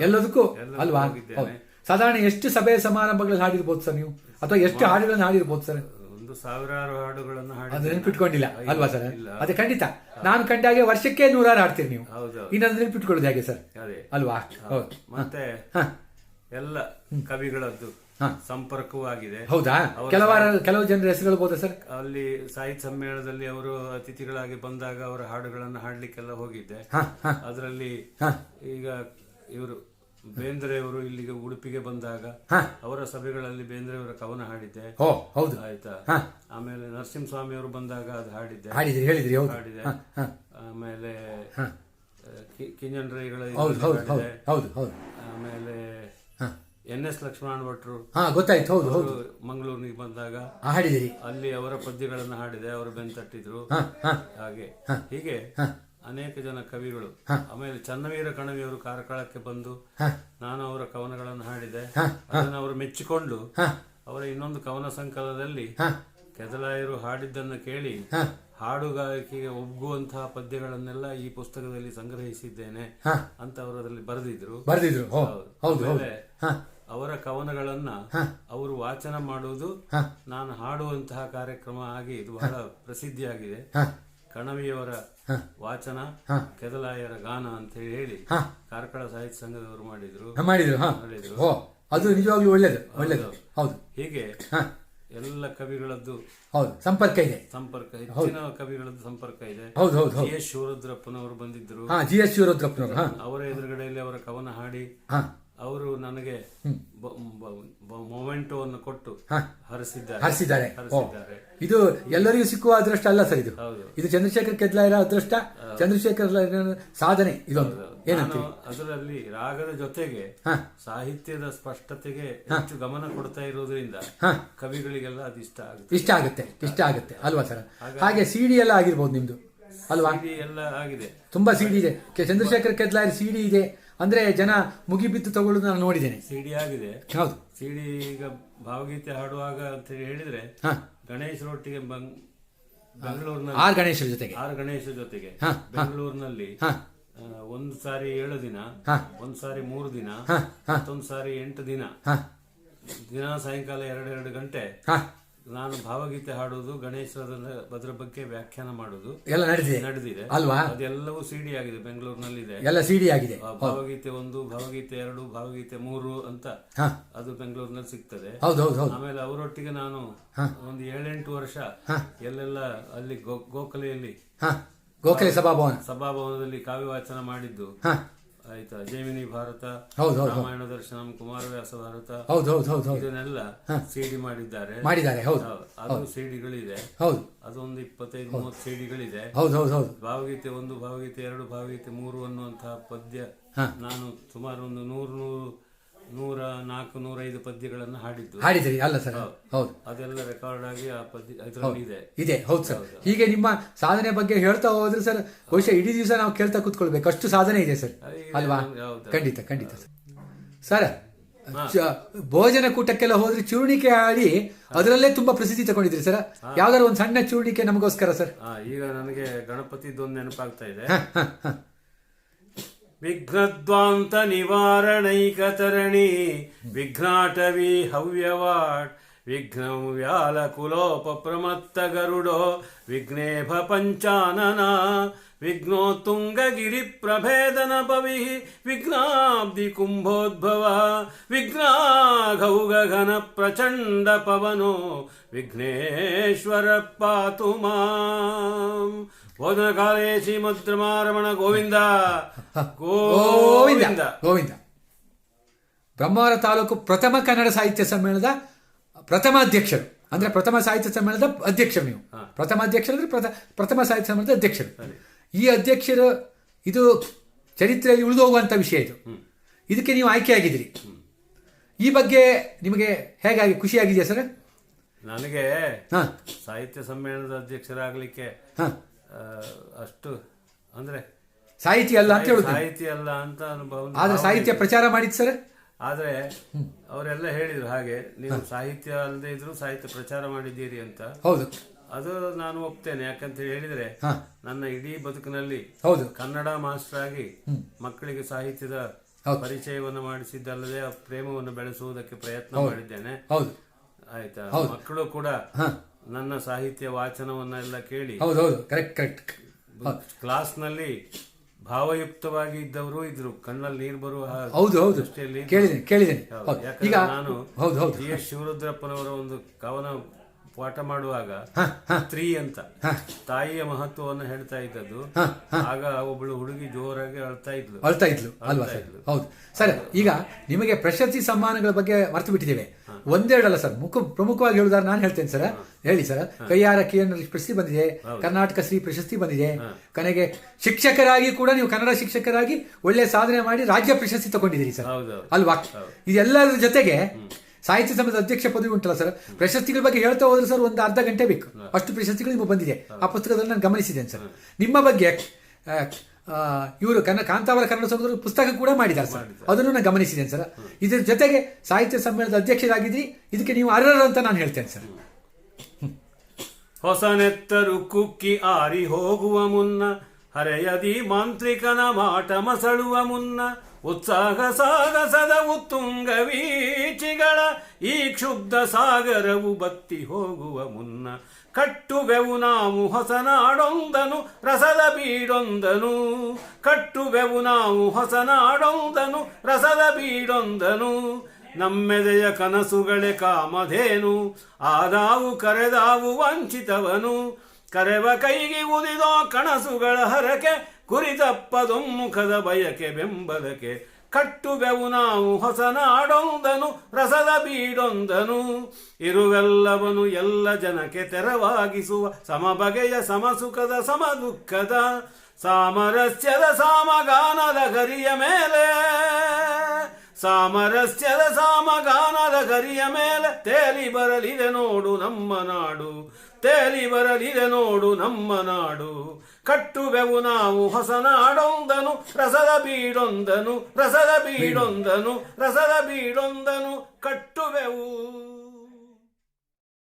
Speaker 1: ಎಲ್ಲದಕ್ಕೂ ಅಲ್ವಾ?
Speaker 2: ಹೋಗಿದ್ದೇನೆ.
Speaker 1: ಸಾಧಾರಣ ಎಷ್ಟು ಸಭೆ ಸಮಾರಂಭಗಳಲ್ಲಿ ಹಾಡಿರ್ಬೋದು ಸರ್ ನೀವು? ಅಥವಾ ಎಷ್ಟು ಹಾಡುಗಳನ್ನು ಹಾಡಿರ್ಬೋದು ಸರ್?
Speaker 2: ಒಂದು ಸಾವಿರಾರು ಹಾಡುಗಳನ್ನು
Speaker 1: ಅದು ನೆನಪಿಟ್ಕೊಂಡಿಲ್ಲ. ಅಲ್ವಾ ಸರ್. ಅದೇ ಖಂಡಿತ. ನಾನು ಕಂಡಾಗೆ ವರ್ಷಕ್ಕೆ ನೂರಾರು ಹಾಡ್ತೀರಿ ನೀವು.
Speaker 2: ಹೌದು
Speaker 1: ಇನ್ನೊಂದು ನೆನಪಿಟ್ಕೊಳ್ಳೋದು ಹೇಗೆ ಸರ್?
Speaker 2: ಅದೇ.
Speaker 1: ಅಲ್ವಾ?
Speaker 2: ಮತ್ತೆ
Speaker 1: ಹಾ.
Speaker 2: ಎಲ್ಲ ಕವಿಗಳದ್ದು
Speaker 1: ಸಂಪರ್ಕವಾಗಿದೆ.
Speaker 2: ಸಂಪರ್ಕವೂ ಆಗಿದೆ
Speaker 1: ಹೌದಾ ಕೆಲವಾರ ಕೆಲವು ಜನರ ಹೆಸರುಗಳು ಹೇಳ್ಬೋದಾ ಸರ್?
Speaker 2: ಅಲ್ಲಿ ಸಾಹಿತ್ಯ ಸಮ್ಮೇಳನದಲ್ಲಿ ಅವರು ಅತಿಥಿಗಳಾಗಿ ಬಂದಾಗ ಅವರ ಹಾಡುಗಳನ್ನು ಹಾಡ್ಲಿಕ್ಕೆಲ್ಲ ಹೋಗಿದ್ದೆ. ಅದರಲ್ಲಿ ಈಗ ಇವರು ಬೇಂದ್ರೆಯವರು ಇಲ್ಲಿಗೆ ಉಡುಪಿಗೆ ಬಂದಾಗ ಅವರ ಸಭೆಗಳಲ್ಲಿ ಬೇಂದ್ರೆಯವರ ಕವನ ಹಾಡಿದ್ದೆ.
Speaker 1: ಹೌದು.
Speaker 2: ಆಯ್ತಾ. ಆಮೇಲೆ ನರಸಿಂಹಸ್ವಾಮಿ ಅವರು ಬಂದಾಗ ಅದು ಹಾಡಿದ್ದೆ.
Speaker 1: ಹೇಳಿದ್ರಿ
Speaker 2: ಹಾಡಿದೆ. ಆಮೇಲೆ
Speaker 1: ಕಿಂಜನ್ ರೈಗಳ
Speaker 2: ಆಮೇಲೆ. ಎನ್ ಎಸ್ ಲಕ್ಷ್ಮಣ ಭಟ್ರು
Speaker 1: ಹಾ ಗೊತ್ತಾಯ್ತು. ಹೌದು ಹೌದು.
Speaker 2: ಮಂಗಳೂರಿಗೆ ಬಂದಾಗ
Speaker 1: ಹಾಡಿದಿರಿ.
Speaker 2: ಅಲ್ಲಿ ಅವರ ಪದ್ಯಗಳನ್ನು ಹಾಡಿದೆ ಅವರು ಬೆಂತಟ್ಟಿದ್ರು
Speaker 1: ತಟ್ಟಿದ್ರು. ಹಾ
Speaker 2: ಹಾಗೆ. ಹೀಗೆ ಅನೇಕ ಜನ ಕವಿಗಳು. ಆಮೇಲೆ ಚನ್ನವೀರ ಕಣವಿಯವರು ಕಾರ್ಕಳಕ್ಕೆ ಬಂದು ನಾನು ಅವರ ಕವನಗಳನ್ನು ಹಾಡಿದೆ. ಅದನ್ನು ಅವರು ಮೆಚ್ಚಿಕೊಂಡು ಅವರ ಇನ್ನೊಂದು ಕವನ ಸಂಕಲನದಲ್ಲಿ ಕೆದಲಾಯರು ಹಾಡಿದ್ದನ್ನು ಕೇಳಿ. ಹಾಡುಗಾರಿಕೆಗೆ ಒಗ್ಗುವಂತಹ ಪದ್ಯಗಳನ್ನೆಲ್ಲ ಈ ಪುಸ್ತಕದಲ್ಲಿ ಸಂಗ್ರಹಿಸಿದ್ದೇನೆ
Speaker 1: ಹಾ.
Speaker 2: ಅಂತ ಅವರು ಅದರಲ್ಲಿ ಬರೆದಿದ್ರು.
Speaker 1: ಬರೆದಿದ್ರು. ಓ ಹೌದು ಹೌದು.
Speaker 2: ಆಮೇಲೆ
Speaker 1: ಹಾ.
Speaker 2: ಅವರ ಕವನಗಳನ್ನ ಅವರು ವಾಚನ ಮಾಡುವುದು. ನಾನು ಹಾಡುವಂತಹ ಕಾರ್ಯಕ್ರಮ ಆಗಿ ಇದು ಬಹಳ ಪ್ರಸಿದ್ಧಿಯಾಗಿದೆ. ಕಣವಿಯವರ ವಾಚನ ಕೆದಲಾಯರ ಗಾನ ಅಂತ ಹೇಳಿ
Speaker 1: ಹಾ.
Speaker 2: ಕಾರ್ಕಳ ಸಾಹಿತ್ಯ ಸಂಘದವರು ಮಾಡಿದ್ರು.
Speaker 1: ಮಾಡಿದ್ರು ಅದು ನಿಜವಾಗ್ಲೂ ಒಳ್ಳೇದು ಒಳ್ಳೇದು. ಹೌದು.
Speaker 2: ಹೀಗೆ ಎಲ್ಲ ಕವಿಗಳದ್ದು
Speaker 1: ಹೌದು ಸಂಪರ್ಕ ಇದೆ.
Speaker 2: ಸಂಪರ್ಕ ಹೆಚ್ಚಿನ ಕವಿಗಳದ್ದು ಸಂಪರ್ಕ ಇದೆ.
Speaker 1: ಹೌದು ಹೌದು
Speaker 2: ಜಿ ಎಸ್ ಶಿವರುದ್ರಪ್ಪನವರು ಬಂದಿದ್ರು.
Speaker 1: ಹಾ ಜಿ ಎಸ್ ಶಿವರುದ್ರಪ್ಪನವರು
Speaker 2: ಅವರ ಎದುರುಗಡೆಯಲ್ಲಿ ಅವರ ಕವನ ಹಾಡಿ ಅವರು ನನಗೆ ಮೊಮೆಂಟೋವನ್ನು ಕೊಟ್ಟು. ಹರಿಸಿದ್ದಾರೆ.
Speaker 1: ಹರಿಸಿದ್ದಾರೆ. ಇದು ಎಲ್ಲರಿಗೂ ಸಿಕ್ಕುವ ಅದೃಷ್ಟ ಅಲ್ಲ ಸರ್ ಇದು. ಇದು ಚಂದ್ರಶೇಖರ್ ಕೆದ್ಲಾಯರ ಅದೃಷ್ಟ ಚಂದ್ರಶೇಖರ್ ಸಾಧನೆ ಇದೊಂದು. ಏನಂತ
Speaker 2: ಅದರಲ್ಲಿ ರಾಗದ ಜೊತೆಗೆ
Speaker 1: ಹಾ.
Speaker 2: ಸಾಹಿತ್ಯದ ಸ್ಪಷ್ಟತೆಗೆ ಹೆಚ್ಚು ಗಮನ ಕೊಡ್ತಾ ಇರೋದ್ರಿಂದ
Speaker 1: ಹಾ.
Speaker 2: ಕವಿಗಳಿಗೆಲ್ಲ ಅದು ಇಷ್ಟ ಆಗುತ್ತೆ.
Speaker 1: ಇಷ್ಟ ಆಗುತ್ತೆ ಇಷ್ಟ ಆಗುತ್ತೆ. ಅಲ್ವಾ ಸರ್? ಹಾಗೆ ಸಿಡಿ ಎಲ್ಲ ಆಗಿರ್ಬೋದು ನಿಮ್ದು. ಅಲ್ವಾ?
Speaker 2: ಎಲ್ಲ ಆಗಿದೆ.
Speaker 1: ತುಂಬಾ ಸಿಡಿ ಇದೆ. ಚಂದ್ರಶೇಖರ್ ಕೆದ್ಲಾಯರ್ ಸಿಡಿ ಇದೆ. ಅಂದ್ರೆ ಜನ ಮುಗಿಬಿದ್ದು ತಗೊಳ್ಳೋದು ನಾನು ನೋಡಿದ್ದೇನೆ.
Speaker 2: ಸಿಡಿ ಆಗಿದೆ.
Speaker 1: ಹೌದು
Speaker 2: ಸಿಡಿ ಈಗ ಭಾವಗೀತೆ ಹಾಡುವಾಗ ಅಂತ ಹೇಳಿದ್ರೆ
Speaker 1: ಹಾಂ.
Speaker 2: ಗಣೇಶರೊಟ್ಟಿಗೆ ಬಂಗ್ ಬೆಂಗಳೂರಿನಲ್ಲಿ
Speaker 1: ಆರ್ ಗಣೇಶರ ಜೊತೆಗೆ.
Speaker 2: ಆರ್ ಗಣೇಶ ಜೊತೆಗೆ.
Speaker 1: ಹಾಂ.
Speaker 2: ಬೆಂಗಳೂರಿನಲ್ಲಿ
Speaker 1: ಹಾಂ.
Speaker 2: ಆ, ಒಂದು ಸಾರಿ ಏಳು ದಿನ
Speaker 1: ಹಾಂ.
Speaker 2: ಒಂದು ಸಾರಿ ಮೂರು ದಿನ
Speaker 1: ಹಾಂ ಹಾ.
Speaker 2: ಮತ್ತೊಂದು ಸಾರಿ ಎಂಟು ದಿನ.
Speaker 1: ಹಾಂ.
Speaker 2: ದಿನ ಸಾಯಂಕಾಲ ಎರಡೆರಡು ಗಂಟೆ
Speaker 1: ಹಾ.
Speaker 2: ನಾನು ಭಾವಗೀತೆ ಹಾಡೋದು ಗಣೇಶರ ಅದರ ಬಗ್ಗೆ ವ್ಯಾಖ್ಯಾನ ಮಾಡೋದು
Speaker 1: ಎಲ್ಲ ನಡೆದಿದೆ?
Speaker 2: ನಡೆದಿದೆ.
Speaker 1: ಅಲ್ವಾ?
Speaker 2: ಅದೆಲ್ಲವೂ ಸಿಡಿ ಆಗಿದೆ ಬೆಂಗಳೂರಿನಲ್ಲಿದೆ.
Speaker 1: ಎಲ್ಲ ಸಿಡಿ ಆಗಿದೆ.
Speaker 2: ಭಾವಗೀತೆ ಒಂದು ಭಾವಗೀತೆ ಎರಡು ಭಾವಗೀತೆ ಮೂರು ಅಂತ ಅದು ಬೆಂಗಳೂರಿನಲ್ಲಿ ಸಿಗ್ತದೆ. ಆಮೇಲೆ ಅವರೊಟ್ಟಿಗೆ ನಾನು ಒಂದು ಏಳೆಂಟು ವರ್ಷ ಎಲ್ಲೆಲ್ಲ ಅಲ್ಲಿ ಗೋಖಲೆಯಲ್ಲಿ
Speaker 1: ಗೋಖಲೆ ಸಭಾಭವನ.
Speaker 2: ಸಭಾಭವನದಲ್ಲಿ ಕಾವ್ಯ ವಾಚನ ಮಾಡಿದ್ದು.
Speaker 1: ಹಾ.
Speaker 2: ಆಯ್ತಾ? ಜೈಮಿನಿ ಭಾರತ ರಾಮಾಯಣ ದರ್ಶನಂ ಕುಮಾರವ್ಯಾಸ ಭಾರತ
Speaker 1: ಹೌದು ಹೌದು ಹೌದು ಹೌದು.
Speaker 2: ಇದನ್ನೆಲ್ಲ ಸಿಡಿ ಮಾಡಿದ್ದಾರೆ.
Speaker 1: ಮಾಡಿದ್ದಾರೆ ಹೌದು
Speaker 2: ಅದು ಸಿಡಿಗಳಿದೆ.
Speaker 1: ಹೌದು.
Speaker 2: ಅದೊಂದು ಇಪ್ಪತ್ತೈದು ಮೂವತ್ತು ಸಿಡಿಗಳಿದೆ.
Speaker 1: ಹೌದು ಹೌದು ಹೌದು.
Speaker 2: ಭಾವಗೀತೆ ಒಂದು ಭಾವಗೀತೆ ಎರಡು ಭಾವಗೀತೆ ಮೂರು ಅನ್ನುವಂತಹ ಪದ್ಯ ನಾನು ಸುಮಾರು ಒಂದು ನೂರು ನೂರ ನಾಲ್ಕು ನೂರೈದು ಪದ್ಯಗಳನ್ನು ಹಾಡಿದ್ದು.
Speaker 1: ಹಾಡಿದ್ರಿ ಅಲ್ಲ ಸರ್. ಹೌದು.
Speaker 2: ಅದೆಲ್ಲ ರೆಕಾರ್ಡ್ ಆಗಿ ಆ ಪದ್ಯ ಇದರಲ್ಲಿ ಇದೆ.
Speaker 1: ಇದೆ. ಹೌದು ಸರ್. ಹೀಗೆ ನಿಮ್ಮ ಸಾಧನೆ ಬಗ್ಗೆ ಹೇಳ್ತಾ ಹೋದ್ರೆ ಸರ್ ಬಹುಶಃ ಇಡೀ ದಿವಸ ನಾವು ಕೇಳ್ತಾ ಕೂತ್ಕೊಳ್ಬೇಕು. ಅಷ್ಟು ಸಾಧನೆ ಇದೆ ಸರ್. ಅಲ್ವಾ? ಖಂಡಿತ ಖಂಡಿತ ಸರ್. ಸರ್ ಭೋಜನ ಕೂಟಕ್ಕೆಲ್ಲ ಹೋದ್ರೆ ಚೂರ್ಣಿಕೆ ಆಡಿ ಅದರಲ್ಲೇ ತುಂಬಾ ಪ್ರಸಿದ್ಧಿ ತಗೊಂಡಿದ್ರಿ ಸರ್. ಯಾವ್ದಾದ್ರು ಒಂದು ಸಣ್ಣ ಚೂರ್ಣಿಕೆ ನಮಗೋಸ್ಕರ ಸರ್?
Speaker 2: ಈಗ ನನಗೆ ಗಣಪತಿದೊಂದು ನೆನಪಾಗ್ತಾ ಇದೆ. విఘ్నద్వాంత నివారణైకతరణి విఘ్నాటవి హవ్యవాడ్ విఘ్నం వ్యాలకులోప ప్రమత్త గరుడో విఘ్నేభ పంచానన విఘ్నోతుంగగిరి ప్రభేదన పవి విఘ్నాబ్ది కుంభోద్భవ విఘ్నాఘౌగఘన ప్రచండ పవనో విఘ్నేశ్వర పాతు ಬೋಧನ ಕಾಲೇ ಶ್ರೀಮದ್ರಮಾರಮಣ ಗೋವಿಂದ.
Speaker 1: ಗೋವಿಂದ.
Speaker 2: ಗೋವಿಂದ.
Speaker 1: ಗೋವಿಂದ. ಬ್ರಹ್ಮಾವರ ತಾಲೂಕು ಪ್ರಥಮ ಕನ್ನಡ ಸಾಹಿತ್ಯ ಸಮ್ಮೇಳನದ ಪ್ರಥಮ ಅಧ್ಯಕ್ಷರು. ಅಂದ್ರೆ ಪ್ರಥಮ ಸಾಹಿತ್ಯ ಸಮ್ಮೇಳನದ ಅಧ್ಯಕ್ಷರು ನೀವು. ಪ್ರಥಮ ಅಧ್ಯಕ್ಷರು ಅಂದ್ರೆ ಪ್ರಥ- ಪ್ರಥಮ ಸಾಹಿತ್ಯ ಸಮ್ಮೇಳನದ ಅಧ್ಯಕ್ಷರು. ಈ ಅಧ್ಯಕ್ಷರು ಇದು ಚರಿತ್ರೆಯಲ್ಲಿ ಉಳಿದು ಹೋಗುವಂತ ವಿಷಯ ಇದು. ಇದಕ್ಕೆ ನೀವು ಆಗಿದ್ರಿ ಈ ಬಗ್ಗೆ ನಿಮಗೆ ಹೇಗಾಗಿ ಖುಷಿಯಾಗಿದೆಯಾ ಸರ್?
Speaker 2: ನನಗೆ
Speaker 1: ಹಾ.
Speaker 2: ಸಾಹಿತ್ಯ ಸಮ್ಮೇಳನದ ಅಧ್ಯಕ್ಷರಾಗಲಿಕ್ಕೆ
Speaker 1: ಹಾ.
Speaker 2: ಅಷ್ಟು ಅಂದ್ರೆ
Speaker 1: ಸಾಹಿತಿ ಅಲ್ಲ ಅಂತ ಹೇಳುದು.
Speaker 2: ಸಾಹಿತಿ ಅಲ್ಲ ಅಂತ ಅನುಭವ
Speaker 1: ಆದ್ರೆ ಸಾಹಿತ್ಯ ಪ್ರಚಾರ ಮಾಡಿದ್ ಸರ್?
Speaker 2: ಆದ್ರೆ ಅವರೆಲ್ಲ ಹೇಳಿದ್ರು ಹಾಗೆ ನೀವು ಸಾಹಿತ್ಯ ಅಲ್ಲದೆ ಇದ್ರು ಸಾಹಿತ್ಯ ಪ್ರಚಾರ ಮಾಡಿದ್ದೀರಿ ಅಂತ.
Speaker 1: ಹೌದು.
Speaker 2: ಅದು ನಾನು ಒಪ್ತೇನೆ ಯಾಕಂತ ಹೇಳಿದ್ರೆ ನನ್ನ ಇಡೀ ಬದುಕಿನಲ್ಲಿ
Speaker 1: ಹೌದು.
Speaker 2: ಕನ್ನಡ ಮಾಸ್ಟರ್ ಆಗಿ ಮಕ್ಕಳಿಗೆ ಸಾಹಿತ್ಯದ. ಪರಿಚಯವನ್ನು ಮಾಡಿಸಿದ್ದಲ್ಲದೆ ಆ ಪ್ರೇಮವನ್ನು ಬೆಳೆಸುವುದಕ್ಕೆ ಪ್ರಯತ್ನ ಮಾಡಿದ್ದೇನೆ. ಆಯ್ತಾ? ಮಕ್ಕಳು ಕೂಡ ನನ್ನ ಸಾಹಿತ್ಯ ವಾಚನವನ್ನೆಲ್ಲ ಕೇಳಿ
Speaker 1: ಹೌದು ಹೌದು ಕರೆಕ್ಟ್ ಕರೆಕ್ಟ್
Speaker 2: ಕ್ಲಾಸ್ನಲ್ಲಿ ಭಾವಯುಕ್ತವಾಗಿ ಇದ್ದವರು ಇದ್ರು ಕಣ್ಣಲ್ಲಿ ನೀರು ಬರುವ
Speaker 1: ಹೌದು ಹೌದು ಕೇಳಿದೆ.
Speaker 2: ಹೌದು.
Speaker 1: ಈಗ
Speaker 2: ನಾನು
Speaker 1: ಹೌದು ಹೌದು
Speaker 2: ಶಿವರುದ್ರಪ್ಪನವರ ಒಂದು ಕವನ ಪಾಠ ಮಾಡುವಾಗ ಸ್ತ್ರೀ ಅಂತ. ತಾಯಿಯ ಮಹತ್ವವನ್ನು ಹೇಳ್ತಾ ಇದ್ದದ್ದು. ಆಗ ಒಬ್ಬಳು ಹುಡುಗಿ ಜೋರಾಗಿ ಅಳ್ತಾ ಇದ್ಲು.
Speaker 1: ಅಳ್ತಾ ಇದ್ಲು. ಅಲ್ವಾ ಸರ್? ಹೌದು. ಸರ್ ಈಗ ನಿಮಗೆ ಪ್ರಶಸ್ತಿ ಸಮ್ಮಾನಗಳ ಬಗ್ಗೆ ಮರ್ತು ಬಿಟ್ಟಿದ್ದೇವೆ. ಒಂದೆರಡಲ್ಲ ಸರ್. ಮುಖ ಪ್ರಮುಖವಾಗಿ ಹೇಳುದಾರೆ ನಾನು ಹೇಳ್ತೇನೆ ಸರ್. ಹೇಳಿ ಸರ್. ಕೈಯಾರ ಕಿಯನ್ನು ಪ್ರಶಸ್ತಿ ಬಂದಿದೆ. ಕರ್ನಾಟಕ ಶ್ರೀ ಪ್ರಶಸ್ತಿ ಬಂದಿದೆ. ಕೊನೆಗೆ ಶಿಕ್ಷಕರಾಗಿ ಕೂಡ ನೀವು ಕನ್ನಡ ಶಿಕ್ಷಕರಾಗಿ ಒಳ್ಳೆ ಸಾಧನೆ ಮಾಡಿ ರಾಜ್ಯ ಪ್ರಶಸ್ತಿ ತಗೊಂಡಿದ್ದೀರಿ ಸರ್. ಅಲ್ವಾ? ಇದೆಲ್ಲದರ ಜೊತೆಗೆ ಸಾಹಿತ್ಯ ಸಮಿತಿ ಅಧ್ಯಕ್ಷ ಪದವಿ ಉಂಟಲ್ಲ ಸರ್ ಪ್ರಶಸ್ತಿಗಳ ಬಗ್ಗೆ ಹೇಳ್ತಾ ಹೋದ್ರೆ ಸರ್ ಒಂದು ಅರ್ಧ ಗಂಟೆ ಬೇಕು. ಅಷ್ಟು ಪ್ರಶಸ್ತಿಗಳು ನಿಮಗೆ ಬಂದಿದೆ. ಆ ಪುಸ್ತಕದಲ್ಲಿ ನಾನು ಗಮನಿಸಿದ್ದೇನೆ ಸರ್ ನಿಮ್ಮ ಬಗ್ಗೆ ಇವರು ಕನ್ನ ಕಾಂತಾವರ ಕನ್ನಡ ಸಂಘದವರು ಪುಸ್ತಕ ಕೂಡ ಮಾಡಿದ್ದಾರೆ ಸರ್ ಅದನ್ನು ನಾನು ಗಮನಿಸಿದ್ದೇನೆ ಸರ್ ಇದ್ರ ಜೊತೆಗೆ ಸಾಹಿತ್ಯ ಸಮ್ಮೇಳನದ ಅಧ್ಯಕ್ಷರಾಗಿದ್ರಿ. ಇದಕ್ಕೆ ನೀವು ಅರ್ಹರು ಅಂತ ನಾನು ಹೇಳ್ತೇನೆ ಸರ್
Speaker 2: ಹೊಸ ನೆತ್ತರು ಕುಕ್ಕಿ ಆರಿ ಹೋಗುವ ಮುನ್ನ ಹರೆಯದಿ ಮಾಂತ್ರಿಕನ ಮಾಟ ಮಸಳುವ ಮುನ್ನ ಉತ್ಸಾಹ ಸಾಗಸದ ಉತ್ತುಂಗ ವೀಚಿಗಳ ಈ ಕ್ಷುಬ್ಧ ಸಾಗರವು ಬತ್ತಿ ಹೋಗುವ ಮುನ್ನ ಕಟ್ಟುವೆವು ನಾವು ಹೊಸನಾಡೊಂದನು ರಸದ ಬೀಡೊಂದನು. ಕಟ್ಟುವೆವು ನಾವು ಹೊಸನಾಡೊಂದನು ರಸದ ಬೀಡೊಂದನು. ನಮ್ಮೆದೆಯ ಕನಸುಗಳೇ ಕಾಮಧೇನು, ಆದಾವು ಕರೆದಾವು ವಂಚಿತವನು. ಕರೆವ ಕೈಗೆ ಉದಿದೋ ಕಣಸುಗಳ ಹರಕೆ ಕುರಿತಪ್ಪದೊಮ್ಮುಖದ ಬಯಕೆ ಬೆಂಬಲಕ್ಕೆ ಕಟ್ಟುವೆವು ನಾವು ಹೊಸನಾಡೊಂದನು ರಸದ ಬೀಡೊಂದನು. ಇರುವೆಲ್ಲವನು ಎಲ್ಲ ಜನಕ್ಕೆ ತೆರವಾಗಿಸುವ ಸಮ ಬಗೆಯ ಸಮಸುಖದ ಸಮ ದುಃಖದ ಸಾಮರಸ್ಯದ ಸಾಮಗಾನದ ಗರಿಯ ಮೇಲೆ. ಸಾಮರಸ್ಯದ ಸಾಮಗಾನದ ಕರಿಯ ಮೇಲೆ ತೇಲಿ ಬರಲಿದೆ ನೋಡು ನಮ್ಮ ನಾಡು. ತೇಲಿ ಬರಲಿದೆ ನೋಡು ನಮ್ಮ ನಾಡು. ಕಟ್ಟುವೆವು ನಾವು ಹೊಸನಾಡೊಂದನು ರಸದ ಬೀಡೊಂದನು ರಸದ ಬೀಡೊಂದನು ರಸದ ಬೀಡೊಂದನು, ಕಟ್ಟುವೆವು.